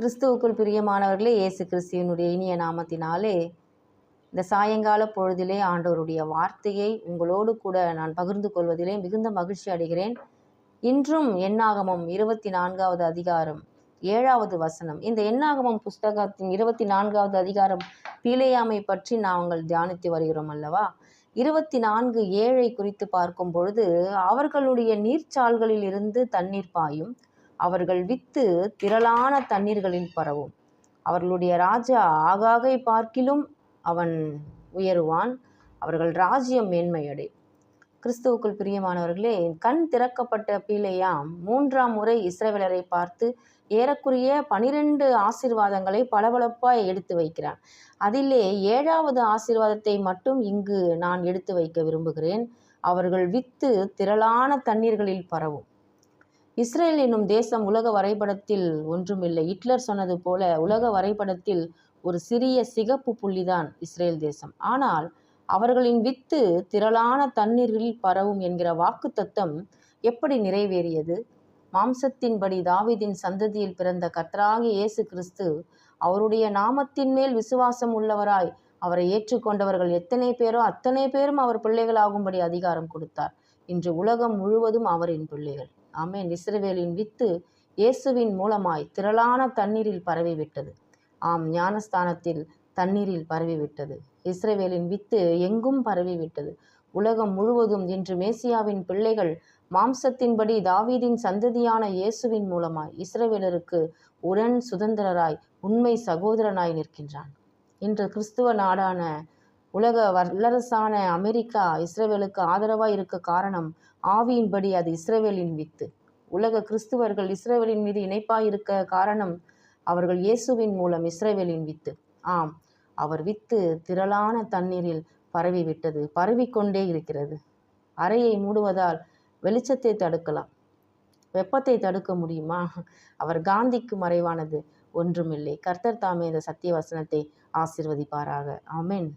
கிறிஸ்துவுக்குள் பிரியமானவர்களே இயேசு கிறிஸ்துவனுடைய இனிய நாமத்தினாலே இந்த சாயங்கால பொழுதிலே ஆண்டவருடைய வார்த்தையை உங்களோடு கூட நான் பகிர்ந்து கொள்வதிலே மிகுந்த மகிழ்ச்சி அடைகிறேன். இன்றும் எண்ணாகமம் இருபத்தி நான்காவது அதிகாரம் ஏழாவது வசனம். இந்த எண்ணாகமம் புஸ்தகத்தின் இருபத்தி நான்காவது அதிகாரம் பீலையாமை பற்றி நாங்கள் தியானித்து வருகிறோம் அல்லவா? இருபத்தி நான்கு ஏழை குறித்து பார்க்கும் பொழுது அவர்களுடைய நீர்ச்சால்களில் இருந்து தண்ணீர் பாயும் அவர்கள் வித்து திரளான தண்ணீர்களில் பரவும். அவர்களுடைய ராஜா ஆகாகை பார்க்கிலும் அவன் உயருவான். அவர்கள் ராஜ்யம் மேன்மையடை. கிறிஸ்துவுக்குள் பிரியமானவர்களே கண் திறக்கப்பட்ட பீலையாம் மூன்றாம் முறை இஸ்ரவேலரை பார்த்து ஏறக்குறைய பனிரெண்டு ஆசீர்வாதங்களை பளபளப்பாய் எடுத்து வைக்கிறான். அதிலே ஏழாவது ஆசீர்வாதத்தை மட்டும் இங்கு நான் எடுத்து வைக்க விரும்புகிறேன். அவர்கள் வித்து திரளான தண்ணீர்களில் பரவும். இஸ்ரேல் என்னும் தேசம் உலக வரைபடத்தில் ஒன்றுமில்லை. ஹிட்லர் சொன்னது போல உலக வரைபடத்தில் ஒரு சிறிய சிகப்பு புள்ளிதான் இஸ்ரேல் தேசம். ஆனால் அவர்களின் வித்து திரளான தண்ணீர்களில் பரவும் என்கிற வாக்கு தத்தம் எப்படி நிறைவேறியது? மாம்சத்தின்படி தாவிதின் சந்ததியில் பிறந்த கர்த்தராகிய இயேசு கிறிஸ்து அவருடைய நாமத்தின் மேல் விசுவாசம் உள்ளவராய் அவரை ஏற்றுக்கொண்டவர்கள் எத்தனை பேரோ அத்தனை பேரும் அவர் பிள்ளைகளாகும்படி அதிகாரம் கொடுத்தார். இன்று உலகம் முழுவதும் அவரின் பிள்ளைகள். ஆமேன். இஸ்ரவேலின் வித்து இயேசுவின் மூலமாய் திரளான தண்ணீரில் பரவிவிட்டது. ஆம் ஞானஸ்தானத்தில் தண்ணீரில் பரவிவிட்டது. இஸ்ரவேலின் வித்து எங்கும் பரவிவிட்டது. உலகம் முழுவதும் இன்று மேசியாவின் பிள்ளைகள் மாம்சத்தின்படி தாவீதின் சந்ததியான இயேசுவின் மூலமாய் இஸ்ரவேலருக்கு உடன் சுதந்திரராய் உண்மை சகோதரனாய் நிற்கின்றான். இன்று கிறிஸ்துவ நாடான உலக வல்லரசான அமெரிக்கா இஸ்ரேவேலுக்கு ஆதரவாய் இருக்க காரணம் ஆவியின்படி அது இஸ்ரேவேலின் வித்து. உலக கிறிஸ்துவர்கள் இஸ்ரேவேலின் மீது இணைப்பாய் இருக்க காரணம் அவர்கள் இயேசுவின் மூலம் இஸ்ரேவேலின் வித்து. ஆம் அவர் வித்து திரளான தண்ணீரில் பரவி விட்டது பரவிக்கொண்டே இருக்கிறது. அறையை மூடுவதால் வெளிச்சத்தை தடுக்கலாம். வெப்பத்தை தடுக்க முடியுமா? அவர் காந்திக்கு மறைவானது ஒன்றுமில்லை. கர்த்தர் தாமே இந்த சத்திய வசனத்தை ஆசிர்வதிப்பாராக. ஆமென்.